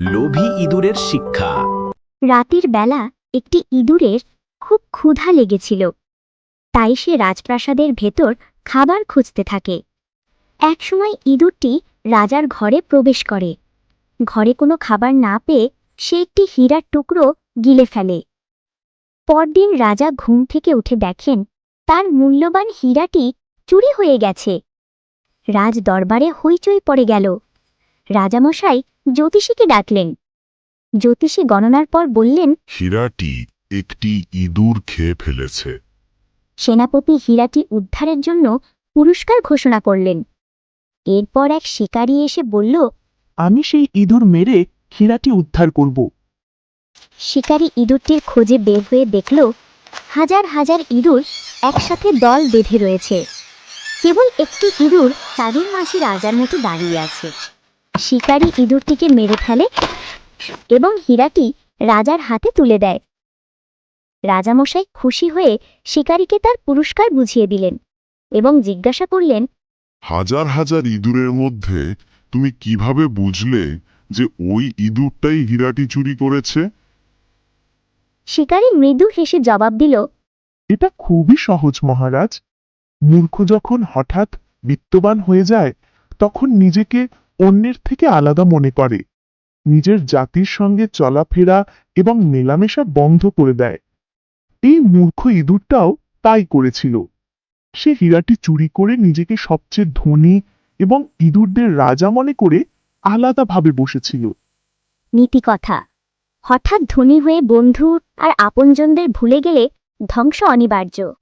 লোভী ইঁদুরের শিক্ষা। রাতের বেলা একটি ইঁদুরের খুব ক্ষুধা লেগেছিল। তাই সে রাজপ্রাসাদের ভেতর খাবার খুঁজতে থাকে। একসময় ইঁদুরটি রাজার ঘরে প্রবেশ করে। ঘরে কোনো খাবার না পেয়ে সে একটি হীরার টুকরো গিলে ফেলে। পরদিন রাজা ঘুম থেকে উঠে দেখেন তার মূল্যবান হীরাটি চুরি হয়ে গেছে। রাজ দরবারে হইচই পড়ে গেল। রাজামশাই জ্যোতিষীকে ডাকলেন। জ্যোতিষী গণনার পর বললেন হীরাটি একটি ইঁদুর খেয়ে ফেলেছে। সেনাপতি হীরাটি উদ্ধারের জন্য পুরস্কার ঘোষণা করলেন। এরপর এক শিকারী এসে বলল আমি সেই ইঁদুর মেরে হীরাটি উদ্ধার করব। শিকারী ইঁদুরটির খোঁজে বের হয়ে দেখল হাজার হাজার ইঁদুর একসাথে দল বেঁধে রয়েছে। কেবল একটি ইঁদুর চাঁদের মাসি রাজার মতো দাঁড়িয়ে আছে। শিকারী ইঁদুরটিকে মেরে ফেলে এবং হীরাটি রাজার হাতে তুলে দেয়। রাজামশাই খুশি হয়ে শিকারীকে তার পুরস্কার বুঝিয়ে দিলেন এবং জিজ্ঞাসা করলেন হাজার হাজার ইঁদুরের মধ্যে তুমি কীভাবে বুঝলে যে ওই ইঁদুরটাই হীরাটি চুরি করেছে? শিকারী মৃদু হেসে জবাব দিল এটা খুবই সহজ মহারাজ। মূর্খ যখন হঠাৎ বিত্তবান হয়ে যায় তখন নিজেকে অন্যের থেকে আলাদা মনে করে। নিজের জাতির সঙ্গে চলাফেরা এবং মেলামেশা বন্ধ করে দেয়। এই মূর্খ ইঁদুরটাও তাই করেছিল। সে হীরাটি চুরি করে নিজেকে সবচেয়ে ধনী এবং ইঁদুরদের রাজা মনে করে আলাদাভাবে বসেছিল। নীতিকথা। হঠাৎ ধনী হয়ে বন্ধু আর আপনজনদের ভুলে গেলে ধ্বংস অনিবার্য।